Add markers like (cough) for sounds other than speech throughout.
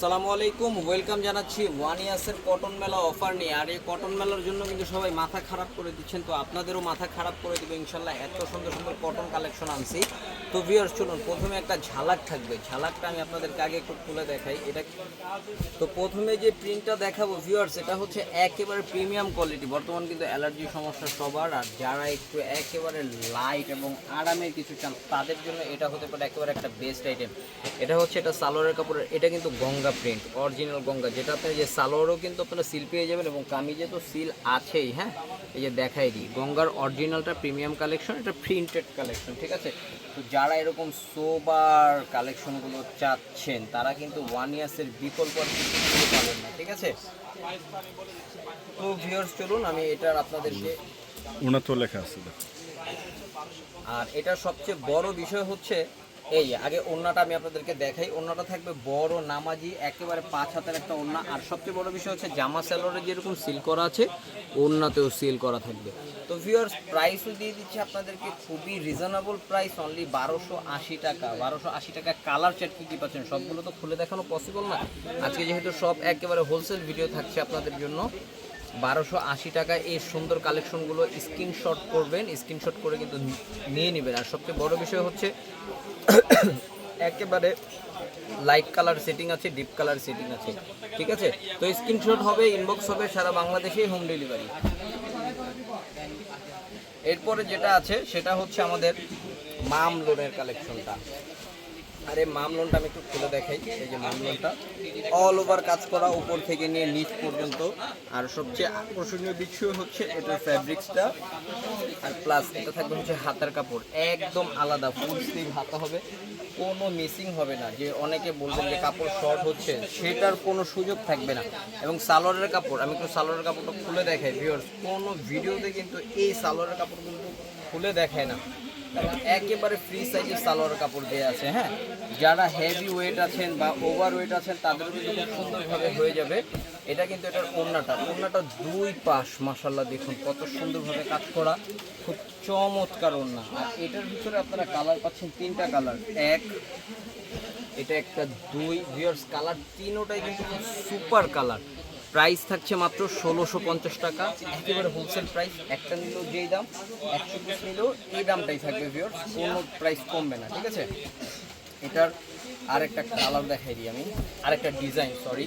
আসসালামু আলাইকুম ওয়েলকাম জানাচ্ছি ওয়ান ইয়ার্সের কটন মেলা অফার নিয়ে। আর এই কটন মেলার জন্য কিন্তু সবাই মাথা খারাপ করে দিচ্ছেন, তো আপনাদেরও মাথা খারাপ করে দেবে, ইনশাল্লাহ এত সুন্দর সুন্দর কটন কালেকশন আনছি। তো ভিউয়ার্স চলুন, প্রথমে একটা ঝালাক থাকবে। ঝালাকটা আমি আপনাদেরকে আগে একটু তুলে দেখাই। এটা তো প্রথমে যে প্রিন্টটা দেখাবো ভিউয়ার্স এটা হচ্ছে একেবারে প্রিমিয়াম কোয়ালিটি বর্তমান কিন্তু অ্যালার্জি সমস্যা সবার, আর যারা একটু একেবারে লাইট এবং আরামের কিছু চান, তাদের জন্য এটা হতে পারে একেবারে একটা বেস্ট আইটেম এটা হচ্ছে এটা সালোয়ারের কাপড়ের, এটা কিন্তু গঙ্গা প্রিন্ট অরিজিনাল গঙ্গা। যেটা আপনি যে সালোয়ারও কিন্তু আপনারা সিল পেয়ে যাবেন এবং কামিজে তো সিল আছেই হ্যাঁ? এই যে দেখাই দিই গঙ্গার অরিজিনালটা প্রিমিয়াম কালেকশন এটা প্রিন্টেড কালেকশন ঠিক আছে? তো যারা এরকম সোবার কালেকশনগুলো চাচ্ছেন তারা কিন্তু ওয়ান ইয়ার্সের বিকল্প পাবেন না ঠিক আছে? তো ভিউয়ার্স চলুন আমি এটার আপনাদেরকে ওনার তো লেখা আছে আর এটা সবচেয়ে বড় বিষয় হচ্ছে এই আগে ওড়নাটা আমি আপনাদেরকে দেখাই। ওড়নাটা থাকবে বড় নামাজি, একেবারে পাঁচ হাতের একটা ওড়না। আর সবচেয়ে বড় বিষয় হচ্ছে জামা স্যালোরে যেরকম সিল করা আছে, ওড়নাতেও সিল করা থাকবে। তো ভিউয়ার্স প্রাইসও দিয়ে দিচ্ছে আপনাদেরকে খুবই রিজনেবল প্রাইস অনলি বারোশো আশি টাকা। বারোশো আশি টাকা কালার চার্ট কী কী পাচ্ছেন, সবগুলো তো খুলে দেখানো পসিবল না। আজকে যেহেতু সব একেবারে হোলসেল ভিডিও থাকছে আপনাদের জন্য। বারোশো আশি টাকায় এই সুন্দর কালেকশনগুলো স্ক্রিনশট করবেন, স্ক্রিনশট করে কিন্তু নিয়ে নেবেন। আর সবচেয়ে বড় বিষয় হচ্ছে (coughs) একেবারে লাইট কালার সেটিং আছে ডিপ কালার সেটিং আছে। ঠিক আছে? তো স্ক্রিনশট হবে ইনবক্স হবে সারা বাংলাদেশেই হোম ডেলিভারি এরপরে যেটা আছে, সেটা হচ্ছে আমাদের মাম লোনের কালেকশনটা। আরে মাম লোনটা আমি একটু খুলে দেখাই। এই যে মাম লোনটা অল ওভার কাজ করা উপর থেকে নিয়ে নিচ পর্যন্ত। আর সবচেয়ে আকর্ষণীয় বিষয় হচ্ছে এটার ফ্যাব্রিক্সটা আর প্লাস এটা থাকবে হচ্ছে হাতার কাপড়। একদম আলাদা ফুল স্লিভ হাতা হবে। কোনো মিসিং হবে না। যে অনেকে বলবেন যে কাপড় শর্ট হচ্ছে, সেটার কোনো সুযোগ থাকবে না। এবং সালোয়ারের কাপড়, আমি একটু সালোয়ারের কাপড়টা খুলে দেখাই ভিউয়ার্স কোনো ভিডিওতে কিন্তু এই সালোয়ারের কাপড় কিন্তু খুলে দেখায় না। একেবারে ফ্রি সাইজের সালোয়ার কাপড় দেওয়া আছে হ্যাঁ? যারা হেভি ওয়েট আছেন বা ওভার ওয়েট আছেন, তাদের কিন্তু খুব সুন্দরভাবে হয়ে যাবে। এটা কিন্তু এটার ওড়নাটা ওড়নাটা দুই পাশ মাসাল্লাহ দেখুন, কত সুন্দরভাবে কাজ করা। খুব চমৎকার ওড়না। আর এটার ভিতরে আপনারা কালার পাচ্ছেন তিনটা কালার এক, এটা একটা দুই। ভিউয়ার্স কালার তিনোটাই কিন্তু সুপার কালার প্রাইস থাকছে মাত্র ষোলোশো পঞ্চাশ টাকা। একেবারে হোলসেল প্রাইস একটা নিলেও যেই দাম, একশো পিস নিলেও এই দামটাই থাকবে ভিউয়ার্স কোনো প্রাইস কমবে না, ঠিক আছে? এটার আরেকটা কালার দেখাই দিই আমি। আরেকটা ডিজাইন সরি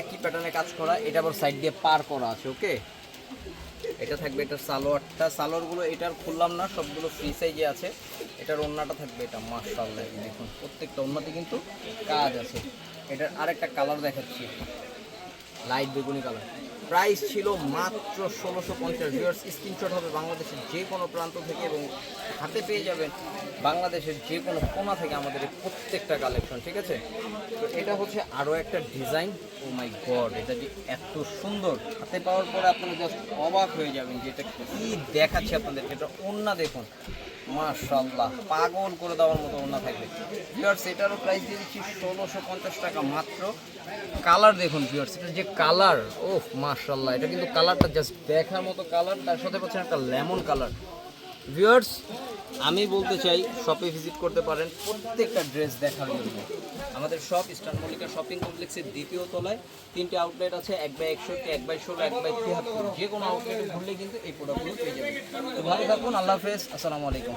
একই প্যাটার্নে কাজ করা, এটা আবার সাইড দিয়ে পার করা আছে ওকে এটা থাকবে এটার সালোয়ারটা। সালোয়ারগুলো এটার খুললাম না, সবগুলো ফ্রি সাইজে আছে। এটার ওন্নাটা থাকবে এটা মার্শাল্লাহ দেখুন, প্রত্যেকটা ওন্নাতে কিন্তু কাজ আছে। এটার আরেকটা কালার দেখাচ্ছি। লাইট বেগুনি কালার প্রাইস ছিল মাত্র ষোলোশো পঞ্চাশ। ভিউয়ার্স স্ক্রিনশট হবে বাংলাদেশের যে কোনো প্রান্ত থেকে এবং হাতে পেয়ে যাবেন বাংলাদেশের যে কোনো কোনা থেকে আমাদের প্রত্যেকটা কালেকশন ঠিক আছে? তো এটা হচ্ছে আরও একটা ডিজাইন ও মাই গড এটা যে এত সুন্দর। হাতে পাওয়ার পরে আপনারা জাস্ট অবাক হয়ে যাবেন যে এটা কী দেখাচ্ছে আপনাদের। এটা অন্য দেখুন। মাশাল্লাহ পাগল করে দেওয়ার মতো ওনা থাকবে। ভিউয়ার্স এটারও প্রাইস দিয়ে দিচ্ছি ষোলোশো পঞ্চাশ টাকা মাত্র। কালার দেখুন ভিউয়ার্স এটা যে কালার ওহ মাশাল্লাহ এটা কিন্তু কালারটা জাস্ট দেখার মতো কালার তার সাথে পাচ্ছেন একটা লেমন কালার ভিউয়ার্স আমি বলতে চাই শপে ভিজিট করতে পারেন, প্রত্যেকটা ড্রেস দেখার জন্য। আমাদের শপ ইস্টার্ন মল্লিকা শপিং কমপ্লেক্সের দ্বিতীয় তলায় তিনটে আউটলেট আছে, এক বাই একষট্টি, এক বাই ষোলো, এক বাই তিয়াত্তর যে কোনো আউটলেটে ঘুরলে কিন্তু এই প্রোডাক্টগুলো পেয়ে যাবে তো ভালো থাকুন, আল্লাহ হাফেজ, আসসালামু আলাইকুম।